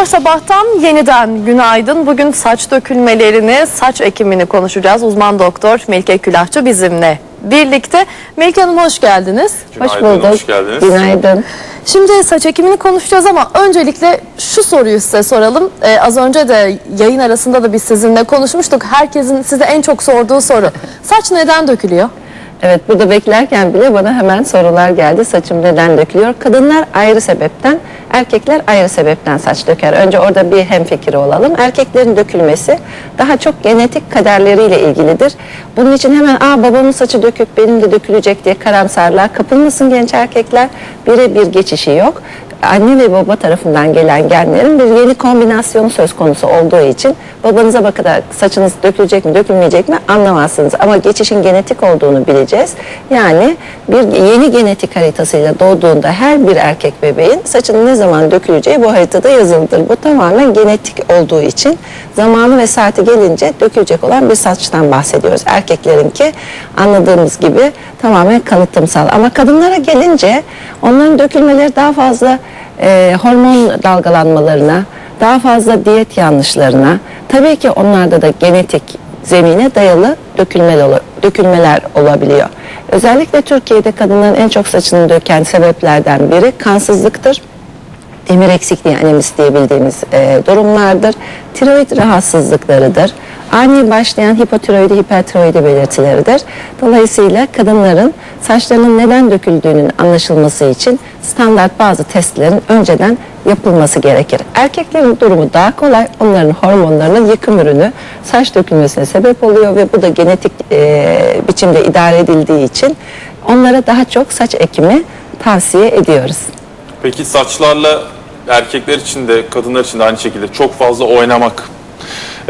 Doktor Sabah'tan yeniden günaydın. Bugün saç dökülmelerini, saç ekimini konuşacağız. Uzman doktor Melike Külahçı bizimle birlikte. Melike Hanım hoş geldiniz. Hoş Günaydın, bulduk. hoş geldiniz. Günaydın. Şimdi saç ekimini konuşacağız ama öncelikle şu soruyu size soralım. Ee, az önce de yayın arasında da biz sizinle konuşmuştuk. Herkesin size en çok sorduğu soru. Saç neden dökülüyor? Evet burada beklerken bile bana hemen sorular geldi. Saçım neden dökülüyor? Kadınlar ayrı sebepten, erkekler ayrı sebepten saç döker. Önce orada bir hemfikir olalım. Erkeklerin dökülmesi daha çok genetik kaderleriyle ilgilidir. Bunun için hemen aa babamın saçı dökük benim de dökülecek diye karamsarlar. Kapılmasın genç erkekler. Birebir geçişi yok. Anne ve baba tarafından gelen genlerin bir yeni kombinasyonu söz konusu olduğu için babanıza bakarak saçınız dökülecek mi dökülmeyecek mi anlamazsınız. Ama geçişin genetik olduğunu bileceğiz. Yani bir yeni genetik haritasıyla doğduğunda her bir erkek bebeğin saçının ne zaman döküleceği bu haritada yazılıdır. Bu tamamen genetik olduğu için zamanı ve saati gelince dökülecek olan bir saçtan bahsediyoruz. Erkeklerinki anladığımız gibi tamamen kalıtımsal. Ama kadınlara gelince onların dökülmeleri daha fazla e, hormon dalgalanmalarına, daha fazla diyet yanlışlarına, tabii ki onlarda da genetik zemine dayalı dökülmeler, olabiliyor. Özellikle Türkiye'de kadınların en çok saçını döken sebeplerden biri kansızlıktır demir eksikliği anemis diyebildiğimiz e, durumlardır. Tiroid rahatsızlıklarıdır. Ani başlayan hipotiroidi, hipertiroidi belirtileridir. Dolayısıyla kadınların saçlarının neden döküldüğünün anlaşılması için standart bazı testlerin önceden yapılması gerekir. Erkeklerin durumu daha kolay. Onların hormonlarının yıkım ürünü saç dökülmesine sebep oluyor ve bu da genetik e, biçimde idare edildiği için onlara daha çok saç ekimi tavsiye ediyoruz. Peki saçlarla erkekler için de kadınlar için de aynı şekilde çok fazla oynamak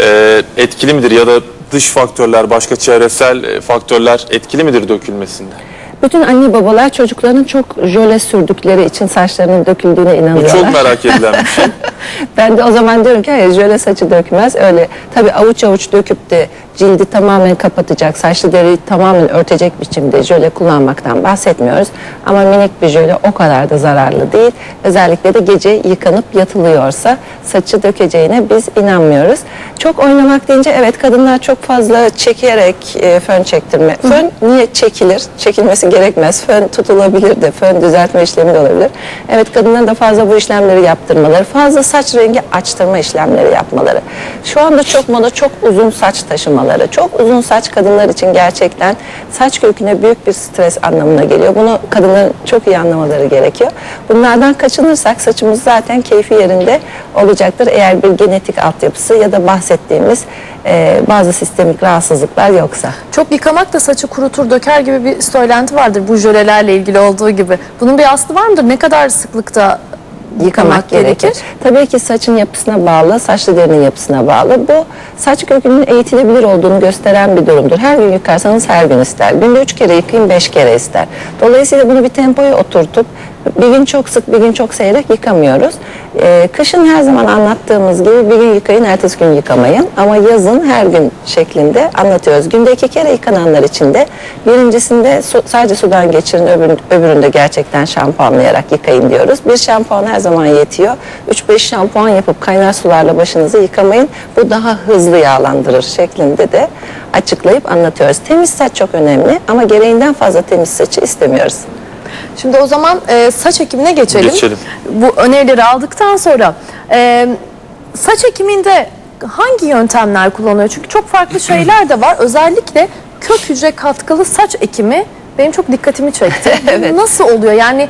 e, etkili midir ya da dış faktörler, başka çevresel e, faktörler etkili midir dökülmesinde? Bütün anne babalar çocuklarının çok jöle sürdükleri için saçlarının döküldüğüne Bu inanıyorlar. çok merak edilen bir şey. ben de o zaman diyorum ki hayır jöle saçı dökmez. Öyle tabii avuç avuç döküp de cildi tamamen kapatacak, saçlı deriyi tamamen örtecek biçimde jöle kullanmaktan bahsetmiyoruz. Ama minik bir jöle o kadar da zararlı değil. Özellikle de gece yıkanıp yatılıyorsa saçı dökeceğine biz inanmıyoruz. Çok oynamak deyince evet kadınlar çok fazla çekerek e, fön çektirme. Fön niye çekilir? Çekilmesi gerekmez. Fön tutulabilir de, fön düzeltme işlemi de olabilir. Evet kadınların da fazla bu işlemleri yaptırmaları, fazla saç rengi açtırma işlemleri yapmaları. Şu anda çok moda çok uzun saç taşımaları. Çok uzun saç kadınlar için gerçekten saç köküne büyük bir stres anlamına geliyor. Bunu kadınların çok iyi anlamaları gerekiyor. Bunlardan kaçınırsak saçımız zaten keyfi yerinde olacaktır. Eğer bir genetik altyapısı ya da bahsettiğimiz e, bazı sistemik rahatsızlıklar yoksa. Çok yıkamak da saçı kurutur döker gibi bir söylenti vardır bu jölelerle ilgili olduğu gibi. Bunun bir aslı var mıdır? Ne kadar sıklıkta yıkamak gerekir. Tabii ki saçın yapısına bağlı, saçlı derinin yapısına bağlı. Bu saç kökünün eğitilebilir olduğunu gösteren bir durumdur. Her gün yıkarsanız her gün ister. Günde üç kere yıkayın, beş kere ister. Dolayısıyla bunu bir tempoya oturtup bir gün çok sık, bir gün çok seyrek yıkamıyoruz. Ee, kışın her zaman anlattığımız gibi bir gün yıkayın, ertesi gün yıkamayın. Ama yazın her gün şeklinde anlatıyoruz. Günde iki kere yıkananlar için de birincisinde su, sadece sudan geçirin, öbür, öbüründe gerçekten şampuanlayarak yıkayın diyoruz. Bir şampuan her zaman yetiyor. 3-5 şampuan yapıp kaynar sularla başınızı yıkamayın. Bu daha hızlı yağlandırır şeklinde de açıklayıp anlatıyoruz. Temiz saç çok önemli ama gereğinden fazla temiz saçı istemiyoruz. Şimdi o zaman e, saç ekimine geçelim. Geçelim. Bu önerileri aldıktan sonra e, saç ekiminde hangi yöntemler kullanılıyor? Çünkü çok farklı şeyler de var. Özellikle kök hücre katkılı saç ekimi benim çok dikkatimi çekti. Evet. Nasıl oluyor? Yani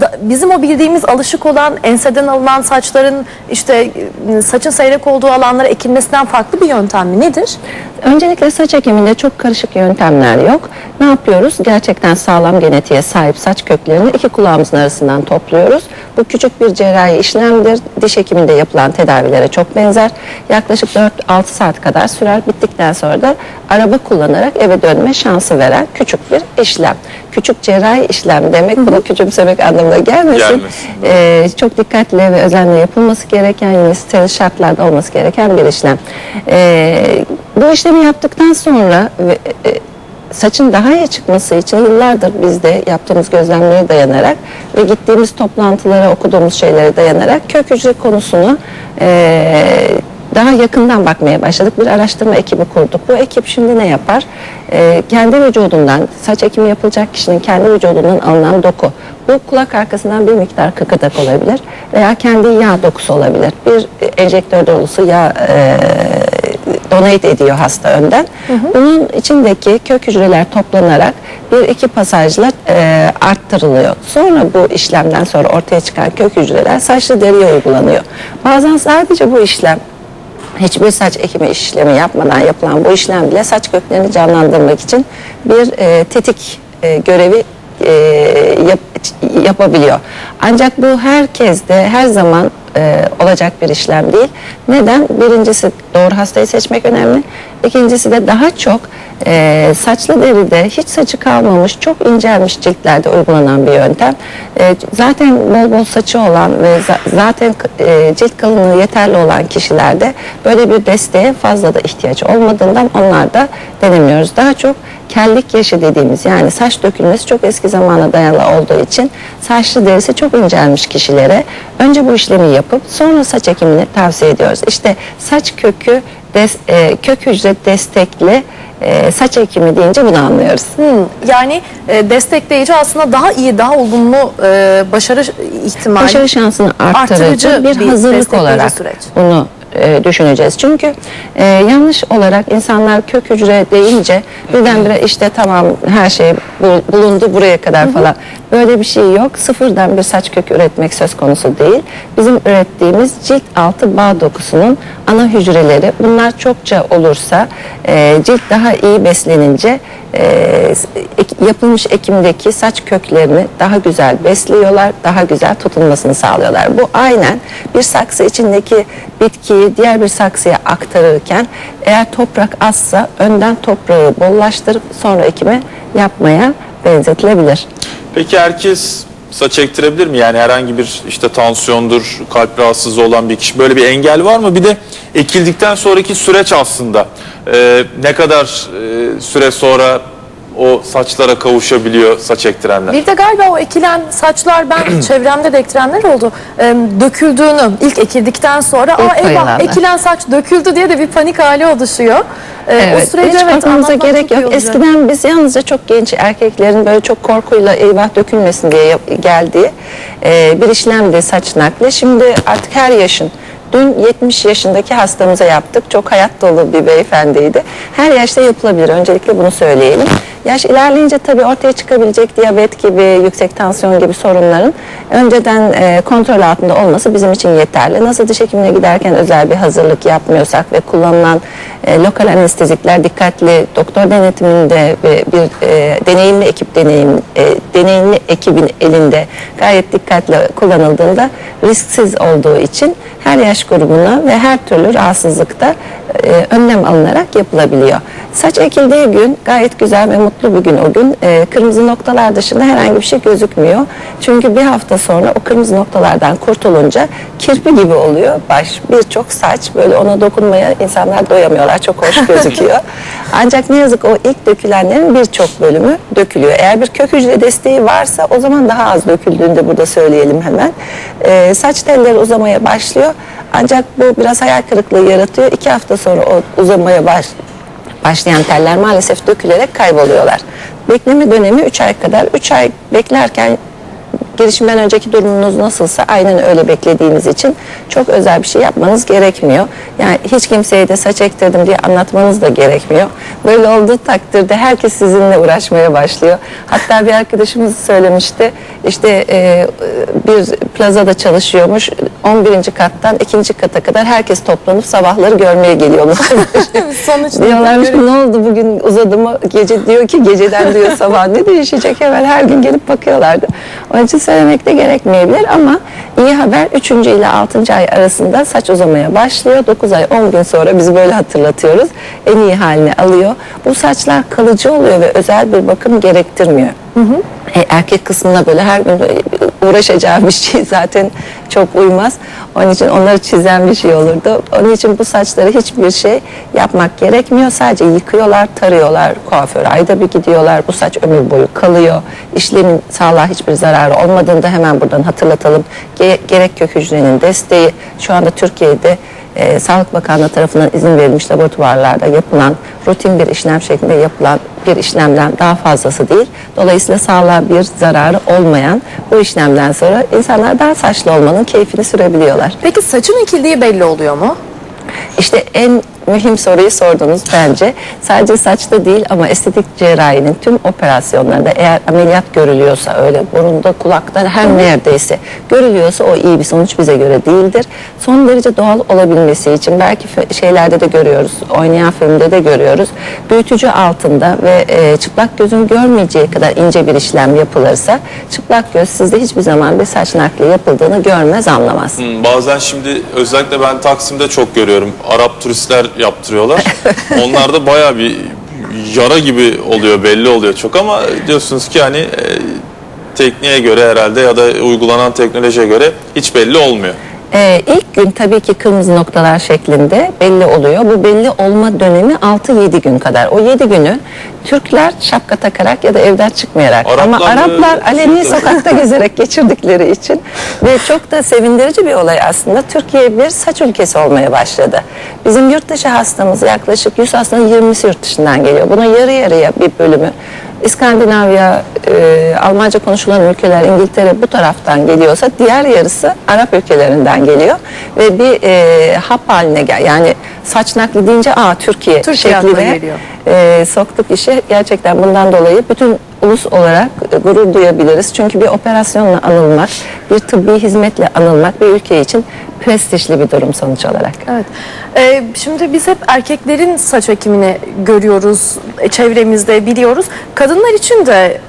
da- bizim o bildiğimiz alışık olan enseden alınan saçların işte e, saçın seyrek olduğu alanlara ekilmesinden farklı bir yöntem mi? Nedir? Öncelikle saç ekiminde çok karışık yöntemler yok. Ne yapıyoruz? Gerçekten sağlam genetiğe sahip saç köklerini iki kulağımızın arasından topluyoruz. Bu küçük bir cerrahi işlemdir. Diş hekiminde yapılan tedavilere çok benzer. Yaklaşık 4-6 saat kadar sürer. Bittikten sonra da araba kullanarak eve dönme şansı veren küçük bir işlem. Küçük cerrahi işlem demek bunu küçümsemek anlamına gelmesin. Gelmesin. Ee, çok dikkatli ve özenle yapılması gereken yine steril şartlarda olması gereken bir işlem. Ee, bu işlemi yaptıktan sonra ve, e, saçın daha iyi çıkması için yıllardır biz de yaptığımız gözlemlere dayanarak ve gittiğimiz toplantılara okuduğumuz şeylere dayanarak kök hücre konusunu e, daha yakından bakmaya başladık. Bir araştırma ekibi kurduk. Bu ekip şimdi ne yapar? E, kendi vücudundan, saç ekimi yapılacak kişinin kendi vücudundan alınan doku. Bu kulak arkasından bir miktar kıkırdak olabilir veya kendi yağ dokusu olabilir. Bir enjektör dolusu yağ e, donate ediyor hasta önden. Bunun içindeki kök hücreler toplanarak bir iki pasajla e, arttırılıyor. Sonra bu işlemden sonra ortaya çıkan kök hücreler saçlı deriye uygulanıyor. Bazen sadece bu işlem hiçbir saç ekimi işlemi yapmadan yapılan bu işlem bile saç köklerini canlandırmak için bir e, tetik e, görevi e, yap- yapabiliyor. Ancak bu herkeste her zaman e, olacak bir işlem değil. Neden? Birincisi doğru hastayı seçmek önemli. İkincisi de daha çok e, saçlı deride hiç saçı kalmamış, çok incelmiş ciltlerde uygulanan bir yöntem. E, zaten bol bol saçı olan ve za- zaten e, cilt kalınlığı yeterli olan kişilerde böyle bir desteğe fazla da ihtiyaç olmadığından onlar da denemiyoruz. Daha çok kellik yaşı dediğimiz yani saç dökülmesi çok eski zamana dayalı olduğu için saçlı derisi çok incelmiş kişilere önce bu işlemi yapıp sonra saç ekimini tavsiye ediyoruz. İşte saç kökü des- e, kök hücre destekli e, saç ekimi deyince bunu anlıyoruz. Hmm, yani e, destekleyici aslında daha iyi, daha olumlu e, başarı ihtimali. Başarı şansını arttırıcı Artırıcı bir, hazırlık olarak süreç. bunu e, düşüneceğiz. Çünkü e, yanlış olarak insanlar kök hücre deyince birdenbire işte tamam her şey bu- bulundu buraya kadar falan. Böyle bir şey yok. Sıfırdan bir saç kökü üretmek söz konusu değil. Bizim ürettiğimiz cilt altı bağ dokusunun ana hücreleri. Bunlar çokça olursa e, cilt daha iyi beslenince e, yapılmış ekimdeki saç köklerini daha güzel besliyorlar, daha güzel tutunmasını sağlıyorlar. Bu aynen bir saksı içindeki bitkiyi diğer bir saksıya aktarırken eğer toprak azsa önden toprağı bollaştırıp sonra ekimi yapmaya benzetilebilir. Peki herkes saç ektirebilir mi? Yani herhangi bir işte tansiyondur, kalp rahatsızlığı olan bir kişi böyle bir engel var mı? Bir de ekildikten sonraki süreç aslında Ee, ne kadar e, süre sonra o saçlara kavuşabiliyor saç ektirenler? Bir de galiba o ekilen saçlar ben çevremde de ektirenler oldu. E, döküldüğünü ilk ekildikten sonra İlk aa eyvah ekilen saç döküldü diye de bir panik hali oluşuyor. E, o süreci hiç evet korkmamıza anlatmak gerek çok iyi yok. olacak. Eskiden biz yalnızca çok genç erkeklerin böyle çok korkuyla eyvah dökülmesin diye yap- geldiği e, bir işlemdi saç nakli. Şimdi artık her yaşın Dün 70 yaşındaki hastamıza yaptık. Çok hayat dolu bir beyefendiydi. Her yaşta yapılabilir. Öncelikle bunu söyleyelim. Yaş ilerleyince tabii ortaya çıkabilecek diyabet gibi, yüksek tansiyon gibi sorunların önceden e, kontrol altında olması bizim için yeterli. Nasıl diş hekimine giderken özel bir hazırlık yapmıyorsak ve kullanılan e, lokal anestezikler dikkatli doktor denetiminde ve bir e, deneyimli ekip deneyim e, deneyimli ekibin elinde gayet dikkatli kullanıldığında risksiz olduğu için her yaş grubuna ve her türlü rahatsızlıkta e, önlem alınarak yapılabiliyor. Saç ekildiği gün gayet güzel ve mutlu bir gün o gün. E, kırmızı noktalar dışında herhangi bir şey gözükmüyor. Çünkü bir hafta sonra o kırmızı noktalardan kurtulunca kirpi gibi oluyor. Baş birçok saç böyle ona dokunmaya insanlar doyamıyorlar. Çok hoş gözüküyor. Ancak ne yazık o ilk dökülenlerin birçok bölümü dökülüyor. Eğer bir kök hücre desteği varsa o zaman daha az döküldüğünü de burada söyleyelim hemen. E, saç telleri uzamaya başlıyor. Ancak bu biraz hayal kırıklığı yaratıyor. İki hafta sonra o uzamaya baş, başlayan teller maalesef dökülerek kayboluyorlar. Bekleme dönemi 3 ay kadar. 3 ay beklerken girişimden önceki durumunuz nasılsa aynen öyle beklediğiniz için çok özel bir şey yapmanız gerekmiyor. Yani hiç kimseye de saç ektirdim diye anlatmanız da gerekmiyor. Böyle olduğu takdirde herkes sizinle uğraşmaya başlıyor. Hatta bir arkadaşımız söylemişti işte e, bir plazada çalışıyormuş 11. kattan 2. kata kadar herkes toplanıp sabahları görmeye geliyormuş. Sonuç Diyorlarmış ne oldu bugün uzadı mı? Gece diyor ki geceden diyor sabah ne değişecek hemen her gün gelip bakıyorlardı. Onun için söylemek de gerekmeyebilir ama iyi haber 3. ile 6. ay arasında saç uzamaya başlıyor. 9 ay 10 gün sonra biz böyle hatırlatıyoruz. En iyi halini alıyor. Bu saçlar kalıcı oluyor ve özel bir bakım gerektirmiyor. E, erkek kısmına böyle her gün uğraşacağı bir şey zaten çok uymaz. Onun için onları çizen bir şey olurdu. Onun için bu saçları hiçbir şey yapmak gerekmiyor. Sadece yıkıyorlar, tarıyorlar, kuaföre ayda bir gidiyorlar. Bu saç ömür boyu kalıyor. İşlemin sağlığa hiçbir zararı olmadığını da hemen buradan hatırlatalım. Ge- gerek kök hücrenin desteği şu anda Türkiye'de e, Sağlık Bakanlığı tarafından izin verilmiş laboratuvarlarda yapılan rutin bir işlem şeklinde yapılan bir işlemden daha fazlası değil. Dolayısıyla sağlığa bir zararı olmayan bu işlemden sonra insanlar daha saçlı olmanın keyfini sürebiliyorlar. Peki saçın ekildiği belli oluyor mu? İşte en mühim soruyu sordunuz bence. Sadece saçta değil ama estetik cerrahinin tüm operasyonlarında eğer ameliyat görülüyorsa öyle burunda kulakta her neredeyse görülüyorsa o iyi bir sonuç bize göre değildir. Son derece doğal olabilmesi için belki şeylerde de görüyoruz, oynayan filmde de görüyoruz. Büyütücü altında ve e, çıplak gözün görmeyeceği kadar ince bir işlem yapılırsa çıplak göz sizde hiçbir zaman bir saç nakli yapıldığını görmez anlamaz. Hmm, Bazen şimdi özellikle ben Taksim'de çok görüyorum. Arap turistler yaptırıyorlar. Onlarda baya bir yara gibi oluyor belli oluyor çok ama diyorsunuz ki hani e, tekniğe göre herhalde ya da uygulanan teknolojiye göre hiç belli olmuyor. Ee, ilk gün tabii ki kırmızı noktalar şeklinde belli oluyor. Bu belli olma dönemi 6-7 gün kadar. O 7 günü Türkler şapka takarak ya da evden çıkmayarak Araplar ama Araplar aleni sokakta gezerek geçirdikleri için ve çok da sevindirici bir olay aslında. Türkiye bir saç ülkesi olmaya başladı. Bizim yurt dışı hastamız yaklaşık 100 hastanın 20'si yurt dışından geliyor. Buna yarı yarıya bir bölümü İskandinavya, e, Almanca konuşulan ülkeler, İngiltere bu taraftan geliyorsa diğer yarısı Arap ülkelerinden geliyor ve bir e, hap haline gel. Yani saç nakli deyince aa Türkiye, Türkiye şekline geliyor. E, soktuk işi. Gerçekten bundan dolayı bütün ulus olarak e, gurur duyabiliriz. Çünkü bir operasyonla anılmak, bir tıbbi hizmetle anılmak bir ülke için prestijli bir durum sonuç olarak. Evet. Ee, şimdi biz hep erkeklerin saç ekimini görüyoruz, e, çevremizde biliyoruz. Kadınlar için de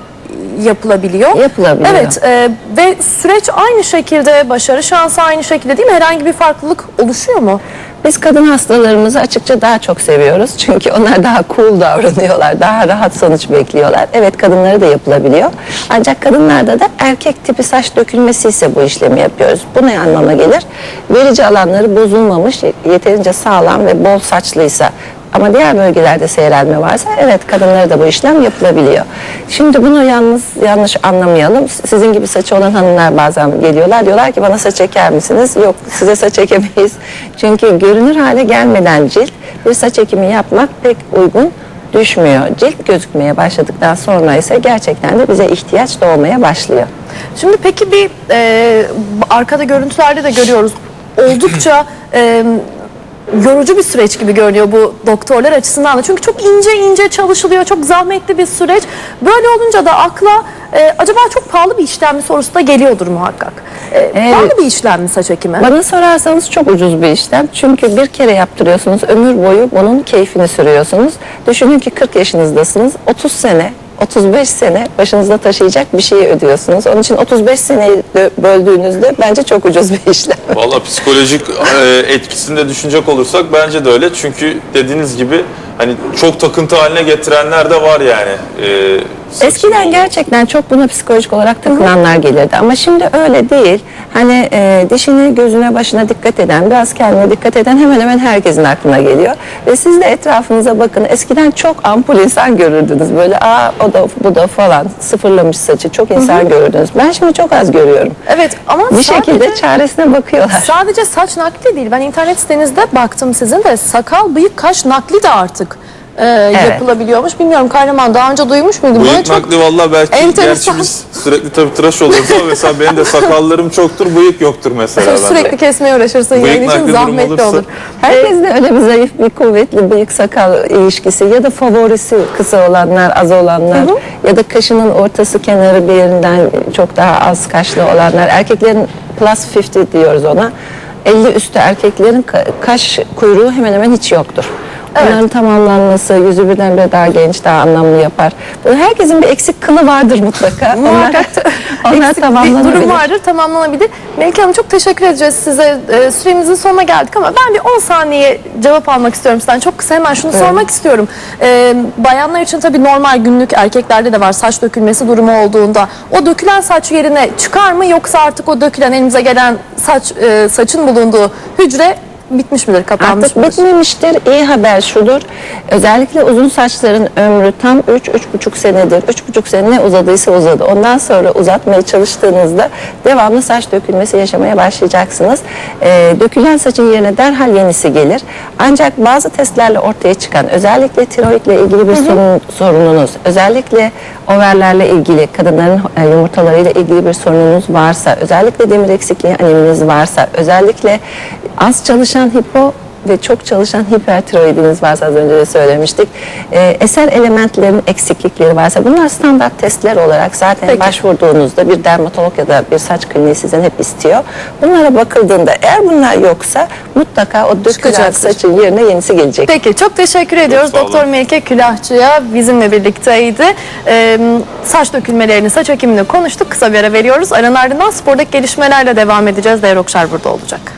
yapılabiliyor. Yapılabiliyor. Evet e, ve süreç aynı şekilde, başarı şansı aynı şekilde değil mi? Herhangi bir farklılık oluşuyor mu? Biz kadın hastalarımızı açıkça daha çok seviyoruz. Çünkü onlar daha cool davranıyorlar, daha rahat sonuç bekliyorlar. Evet kadınları da yapılabiliyor. Ancak kadınlarda da erkek tipi saç dökülmesi ise bu işlemi yapıyoruz. Bu ne anlama gelir? Verici alanları bozulmamış, yeterince sağlam ve bol saçlıysa ama diğer bölgelerde seyrelme varsa evet kadınlara da bu işlem yapılabiliyor. Şimdi bunu yalnız yanlış anlamayalım. Sizin gibi saçı olan hanımlar bazen geliyorlar. Diyorlar ki bana saç eker misiniz? Yok size saç ekemeyiz. Çünkü görünür hale gelmeden cilt bir saç ekimi yapmak pek uygun düşmüyor. Cilt gözükmeye başladıktan sonra ise gerçekten de bize ihtiyaç doğmaya başlıyor. Şimdi peki bir e, arkada görüntülerde de görüyoruz. Oldukça e, yorucu bir süreç gibi görünüyor bu doktorlar açısından da. Çünkü çok ince ince çalışılıyor. Çok zahmetli bir süreç. Böyle olunca da akla e, acaba çok pahalı bir işlem mi sorusu da geliyordur muhakkak. E, Pahalı bir işlem mi saç ekimi? Bana sorarsanız çok ucuz bir işlem. Çünkü bir kere yaptırıyorsunuz, ömür boyu bunun keyfini sürüyorsunuz. Düşünün ki 40 yaşınızdasınız, 30 sene 35 sene başınızda taşıyacak bir şeyi ödüyorsunuz. Onun için 35 seneyi de böldüğünüzde bence çok ucuz bir işlem. Valla psikolojik e, etkisini de düşünecek olursak bence de öyle. Çünkü dediğiniz gibi hani çok takıntı haline getirenler de var yani. E, saçın Eskiden gerçekten çok buna psikolojik olarak takılanlar gelirdi ama şimdi öyle değil. Hani e, dişine, gözüne, başına dikkat eden, biraz kendine dikkat eden hemen hemen herkesin aklına geliyor. Ve siz de etrafınıza bakın. Eskiden çok ampul insan görürdünüz. Böyle aa o da bu da falan sıfırlamış saçı. Çok insan görürdünüz. Ben şimdi çok az görüyorum. Evet ama Bir sadece- şekilde çaresine bakıyorlar. Sadece saç nakli değil. Ben internet sitenizde baktım sizin de sakal, bıyık, kaş nakli de artık e, yapılabiliyormuş. Bilmiyorum Kahraman daha önce duymuş muydun? Bıyık çok nakli valla belki enteresan. gerçi biz sürekli tabii tıraş oluruz ama mesela benim de sakallarım çoktur, bıyık yoktur mesela bende. sürekli kesmeye uğraşırsın. Bıyık Yayın için zahmetli olursa- olur. Herkes de öyle bir zayıf bir kuvvetli bıyık sakal ilişkisi ya da favorisi kısa olanlar az olanlar ya da kaşının ortası kenarı bir yerinden çok daha az kaşlı olanlar erkeklerin plus 50 diyoruz ona 50 üstü erkeklerin ka- kaş kuyruğu hemen hemen hiç yoktur. Evet. Bunların tamamlanması yüzü birdenbire daha genç, daha anlamlı yapar. Herkesin bir eksik kılı vardır mutlaka. Muhakkak onlar, onlar tamamlanabilir. durum vardır, tamamlanabilir. Melike Hanım çok teşekkür edeceğiz size. Ee, süremizin sonuna geldik ama ben bir 10 saniye cevap almak istiyorum sizden. Çok kısa hemen şunu sormak istiyorum. Ee, bayanlar için tabii normal günlük erkeklerde de var saç dökülmesi durumu olduğunda. O dökülen saç yerine çıkar mı yoksa artık o dökülen elimize gelen saç e, saçın bulunduğu hücre bitmiş midir, kapanmış Artık mıdır? bitmemiştir. İyi haber şudur. Özellikle uzun saçların ömrü tam 3-3,5 senedir. 3,5 sene ne uzadıysa uzadı. Ondan sonra uzatmaya çalıştığınızda devamlı saç dökülmesi yaşamaya başlayacaksınız. Ee, dökülen saçın yerine derhal yenisi gelir. Ancak bazı testlerle ortaya çıkan özellikle tiroidle ilgili bir sorun, sorununuz, özellikle overlerle ilgili, kadınların e, yumurtalarıyla ilgili bir sorununuz varsa, özellikle demir eksikliği aneminiz varsa, özellikle az çalışan hipo ve çok çalışan hipertiroidiniz varsa az önce de söylemiştik. Ee, eser elementlerin eksiklikleri varsa bunlar standart testler olarak zaten Peki. başvurduğunuzda bir dermatolog ya da bir saç kliniği sizden hep istiyor. Bunlara bakıldığında eğer bunlar yoksa mutlaka o dökülen saçın yerine yenisi gelecek. Peki çok teşekkür ediyoruz. Doktor Melike Külahçı'ya bizimle birlikteydi. Ee, saç dökülmelerini, saç ekimini konuştuk. Kısa bir ara veriyoruz. Aranın ardından spordaki gelişmelerle devam edeceğiz. Devre Okşar burada olacak.